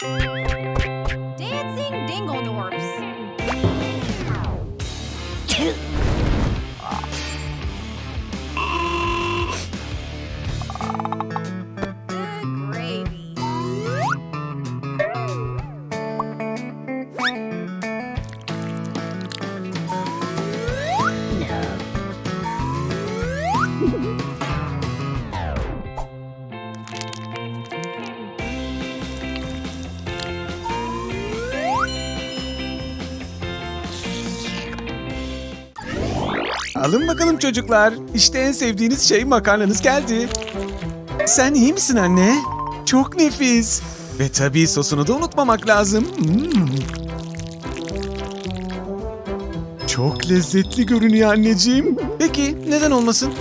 Música Alın bakalım çocuklar. İşte en sevdiğiniz şey makarnanız geldi. Sen iyi misin anne? Çok nefis. Ve tabii sosunu da unutmamak lazım. Hmm. Çok lezzetli görünüyor anneciğim. Peki neden olmasın?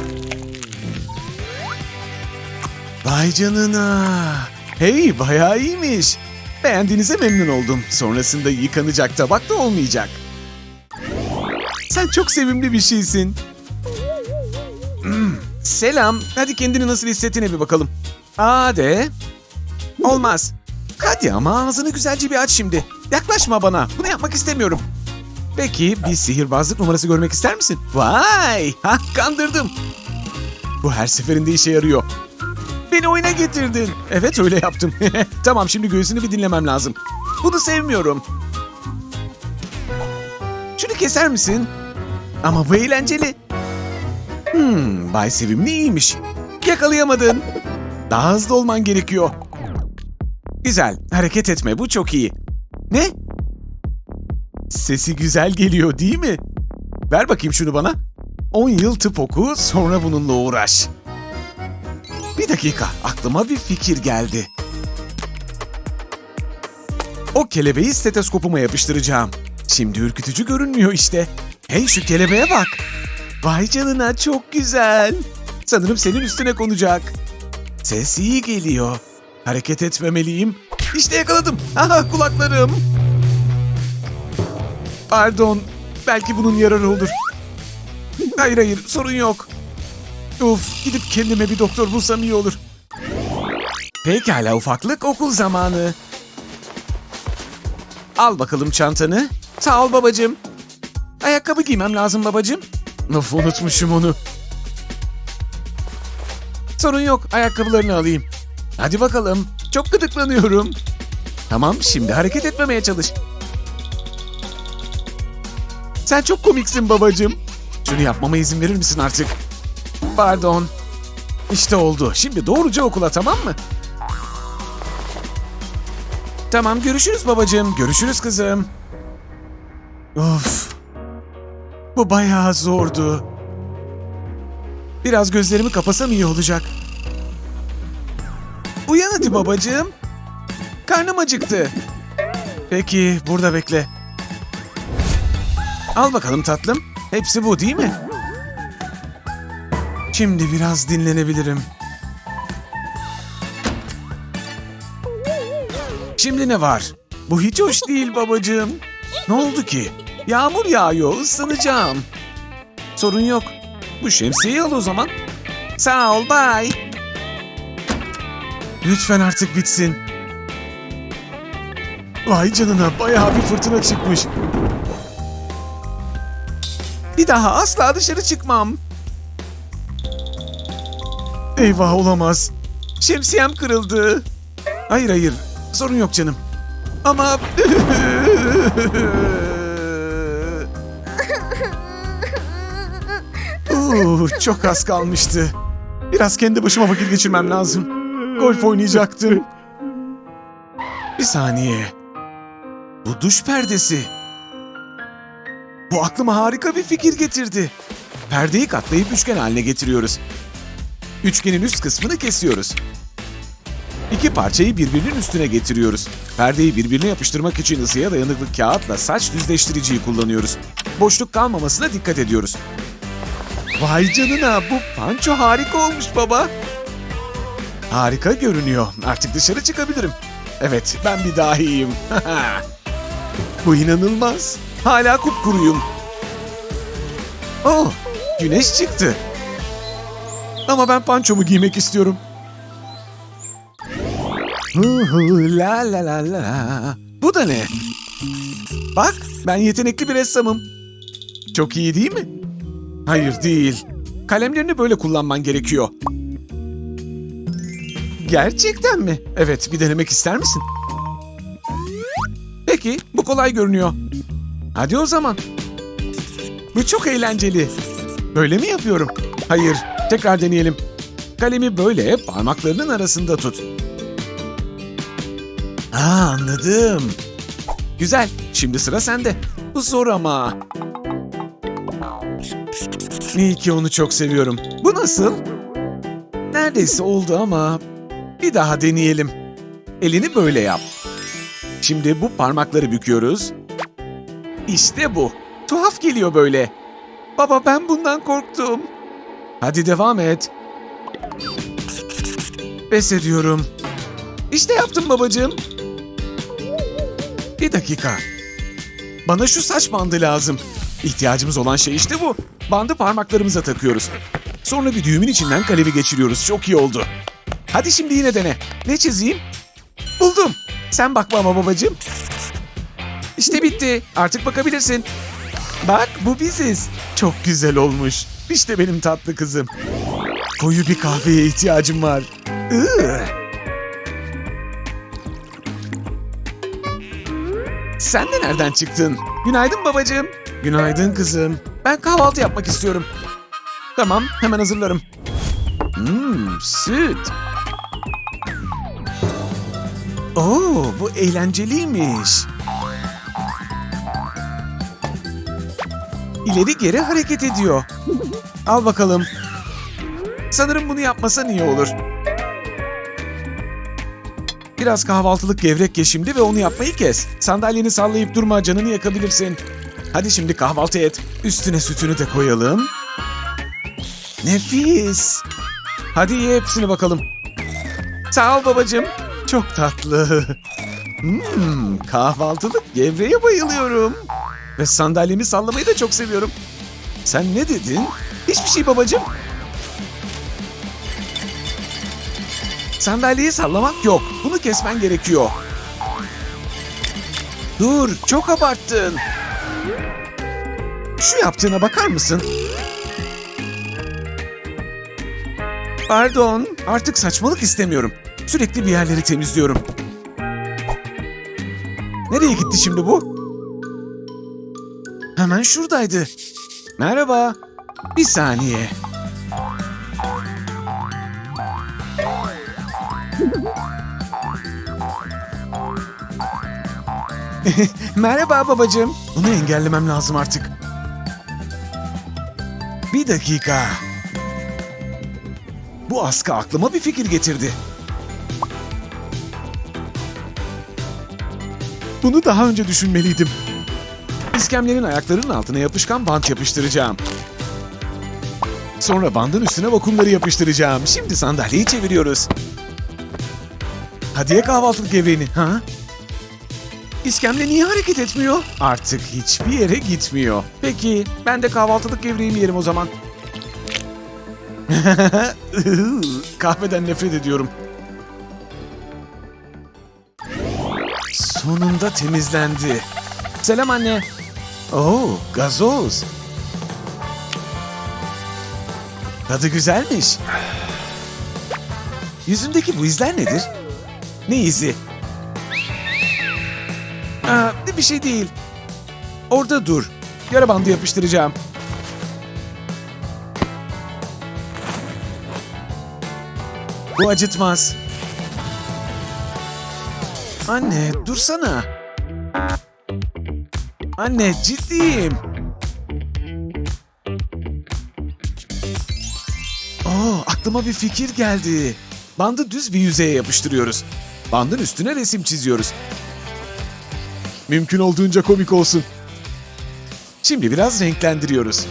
Vay canına. Hey bayağı iyiymiş. Beğendiğinize memnun oldum. Sonrasında yıkanacak tabak da olmayacak. Sen çok sevimli bir şeysin. Hmm, selam. Hadi kendini nasıl hissettiğine bir bakalım. Aa de. Olmaz. Hadi ama ağzını güzelce bir aç şimdi. Yaklaşma bana. Bunu yapmak istemiyorum. Peki bir sihirbazlık numarası görmek ister misin? Vay! Ha kandırdım. Bu her seferinde işe yarıyor. Beni oyuna getirdin. Evet öyle yaptım. tamam şimdi göğsünü bir dinlemem lazım. Bunu sevmiyorum. Keser misin? Ama bu eğlenceli. Hmm, Bay Sevimli iyiymiş. Yakalayamadın. Daha hızlı olman gerekiyor. Güzel, hareket etme bu çok iyi. Ne? Sesi güzel geliyor değil mi? Ver bakayım şunu bana. 10 yıl tıp oku, sonra bununla uğraş. Bir dakika, aklıma bir fikir geldi. O kelebeği steteskopuma yapıştıracağım. Şimdi ürkütücü görünmüyor işte. Hey şu kelebeğe bak. Vay canına çok güzel. Sanırım senin üstüne konacak. Ses iyi geliyor. Hareket etmemeliyim. İşte yakaladım. Aha kulaklarım. Pardon. Belki bunun yararı olur. Hayır hayır sorun yok. Uf gidip kendime bir doktor bulsam iyi olur. Pekala ufaklık okul zamanı. Al bakalım çantanı. Sağ ol babacığım. Ayakkabı giymem lazım babacığım. Of unutmuşum onu. Sorun yok ayakkabılarını alayım. Hadi bakalım. Çok gıdıklanıyorum. Tamam şimdi hareket etmemeye çalış. Sen çok komiksin babacığım. Şunu yapmama izin verir misin artık? Pardon. İşte oldu. Şimdi doğruca okula tamam mı? Tamam görüşürüz babacığım. Görüşürüz kızım. Of. Bu bayağı zordu. Biraz gözlerimi kapasam iyi olacak. Uyan hadi babacığım. Karnım acıktı. Peki burada bekle. Al bakalım tatlım. Hepsi bu değil mi? Şimdi biraz dinlenebilirim. Şimdi ne var? Bu hiç hoş değil babacığım. Ne oldu ki? Yağmur yağıyor, ıslanacağım. Sorun yok. Bu şemsiyeyi al o zaman. Sağ ol, bye. Lütfen artık bitsin. Vay canına, bayağı bir fırtına çıkmış. Bir daha asla dışarı çıkmam. Eyvah olamaz. Şemsiyem kırıldı. Hayır hayır, sorun yok canım. Ama... Çok az kalmıştı. Biraz kendi başıma vakit geçirmem lazım. Golf oynayacaktım. Bir saniye. Bu duş perdesi. Bu aklıma harika bir fikir getirdi. Perdeyi katlayıp üçgen haline getiriyoruz. Üçgenin üst kısmını kesiyoruz. İki parçayı birbirinin üstüne getiriyoruz. Perdeyi birbirine yapıştırmak için ısıya dayanıklı kağıtla saç düzleştiriciyi kullanıyoruz. Boşluk kalmamasına dikkat ediyoruz. Vay canına bu panço harika olmuş baba. Harika görünüyor. Artık dışarı çıkabilirim. Evet ben bir dahiyim. bu inanılmaz. Hala kupkuruyum. Oh güneş çıktı. Ama ben pançomu giymek istiyorum. La la la la. Bu da ne? Bak ben yetenekli bir ressamım. Çok iyi değil mi? Hayır değil. Kalemlerini böyle kullanman gerekiyor. Gerçekten mi? Evet bir denemek ister misin? Peki bu kolay görünüyor. Hadi o zaman. Bu çok eğlenceli. Böyle mi yapıyorum? Hayır, tekrar deneyelim. Kalemi böyle parmaklarının arasında tut. Aa, anladım. Güzel, şimdi sıra sende. Bu zor ama. İyi ki onu çok seviyorum. Bu nasıl? Neredeyse oldu ama bir daha deneyelim. Elini böyle yap. Şimdi bu parmakları büküyoruz. İşte bu. Tuhaf geliyor böyle. Baba ben bundan korktum. Hadi devam et. Pes ediyorum. İşte yaptım babacığım. Bir dakika. Bana şu saç bandı lazım. İhtiyacımız olan şey işte bu. Bandı parmaklarımıza takıyoruz. Sonra bir düğümün içinden kalemi geçiriyoruz. Çok iyi oldu. Hadi şimdi yine dene. Ne çizeyim? Buldum. Sen bakma ama babacığım. İşte bitti. Artık bakabilirsin. Bak bu biziz. Çok güzel olmuş. İşte benim tatlı kızım. Koyu bir kahveye ihtiyacım var. Iı. Sen de nereden çıktın? Günaydın babacığım. Günaydın kızım. Ben kahvaltı yapmak istiyorum. Tamam, hemen hazırlarım. Hmm, süt. Oo, bu eğlenceliymiş. İleri geri hareket ediyor. Al bakalım. Sanırım bunu yapmasan iyi olur. Biraz kahvaltılık gevrek ye şimdi ve onu yapmayı kes. Sandalyeni sallayıp durma canını yakabilirsin. Hadi şimdi kahvaltı et. Üstüne sütünü de koyalım. Nefis. Hadi ye hepsini bakalım. Sağ ol babacığım. Çok tatlı. Hmm, kahvaltılık gevreğe bayılıyorum. Ve sandalyemi sallamayı da çok seviyorum. Sen ne dedin? Hiçbir şey babacığım. Sandalyeyi sallamak yok. Bunu kesmen gerekiyor. Dur, çok abarttın. Şu yaptığına bakar mısın? Pardon, artık saçmalık istemiyorum. Sürekli bir yerleri temizliyorum. Nereye gitti şimdi bu? Hemen şuradaydı. Merhaba. Bir saniye. Merhaba babacığım. Bunu engellemem lazım artık. Bir dakika. Bu askı aklıma bir fikir getirdi. Bunu daha önce düşünmeliydim. İskemlenin ayaklarının altına yapışkan bant yapıştıracağım. Sonra bandın üstüne vakumları yapıştıracağım. Şimdi sandalyeyi çeviriyoruz. Hadi ye kahvaltılık gevreğini. Ha? İskemle niye hareket etmiyor? Artık hiçbir yere gitmiyor. Peki ben de kahvaltılık gevreğimi yerim o zaman. Kahveden nefret ediyorum. Sonunda temizlendi. Selam anne. Oo, gazoz. Tadı güzelmiş. Yüzündeki bu izler nedir? Ne izi? Aa, bir şey değil. Orada dur. Yara bandı yapıştıracağım. Bu acıtmaz. Anne dursana. Anne ciddiyim. Oo, aklıma bir fikir geldi. Bandı düz bir yüzeye yapıştırıyoruz. Bandın üstüne resim çiziyoruz. Mümkün olduğunca komik olsun. Şimdi biraz renklendiriyoruz.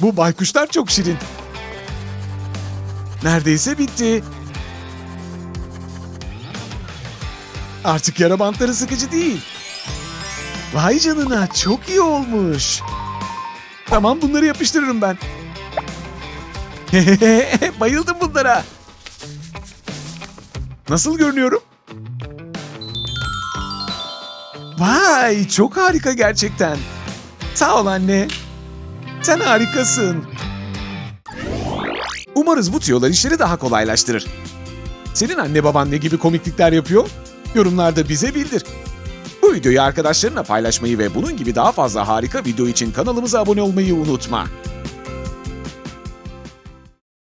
Bu baykuşlar çok şirin. Neredeyse bitti. Artık yara bantları sıkıcı değil. Vay canına çok iyi olmuş. Tamam bunları yapıştırırım ben. Bayıldım bunlara. Nasıl görünüyorum? Vay çok harika gerçekten. Sağ ol anne. Sen harikasın. Umarız bu tüyolar işleri daha kolaylaştırır. Senin anne baban ne gibi komiklikler yapıyor? Yorumlarda bize bildir. Bu videoyu arkadaşlarınla paylaşmayı ve bunun gibi daha fazla harika video için kanalımıza abone olmayı unutma.